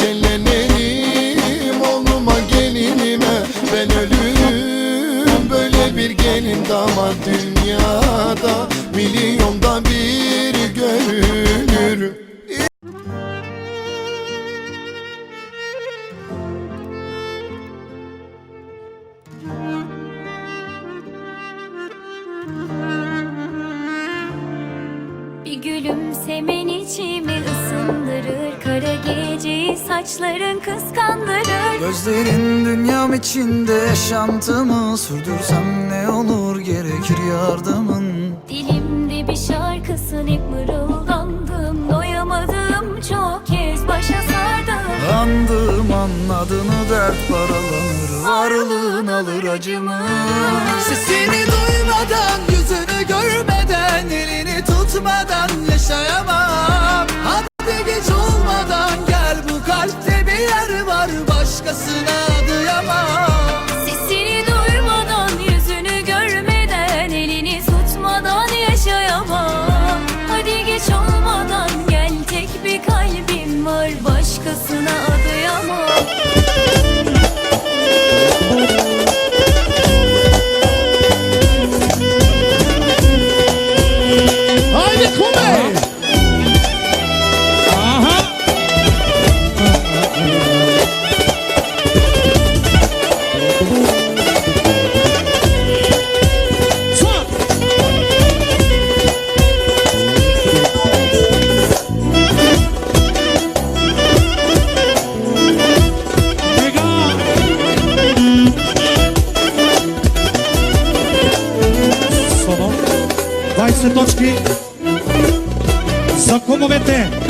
Neşelenirim oğluma gelinime. Ben ölürüm böyle bir gelin damat dünyada Milyonda bir görünür. Bir gülümseme Geceyi saçların kıskandırır Gözlerin dünyam içinde yaşantımı Sürdürsem ne olur gerekir yardımın? Dilimde bir şarkısın hep mırıldandım. Doyamadım çok kez başa sardım. Andım anladığını dert paralanır Varlığın alır acımı. Sesini duymadan yüzünü görmeden Elini tutmadan yaşayamam しか素直20 точки за кумовете.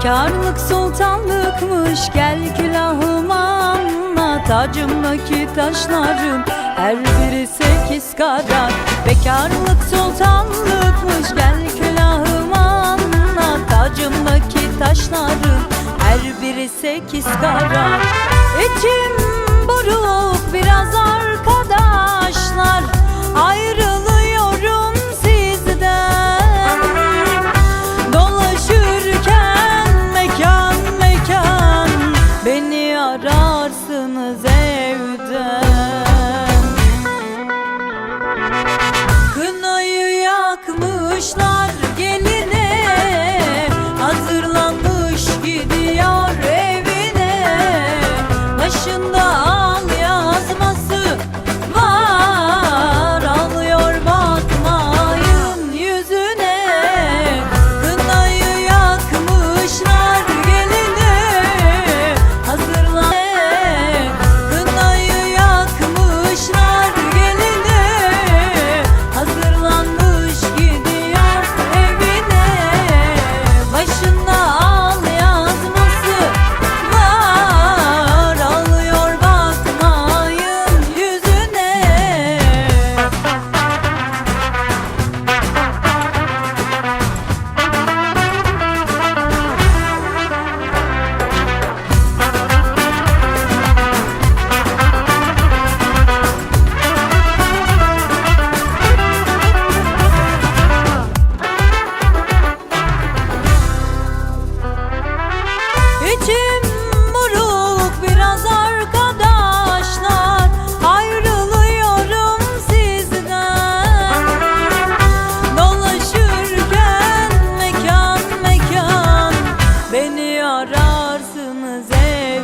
Bana Bekarlık sultanlıkmış gel külahıma anla. Tacımdaki taşların her biri sekiz karat Bekarlık sultanlıkmış gel külahıma anla. Tacımdaki taşların her biri sekiz karat İçim buruk biraz Ayrılık Kuşlar geline hazırlanmış gidiyor evine. Başında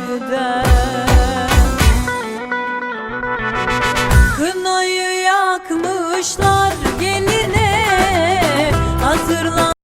sevden Kınayı yakmışlar.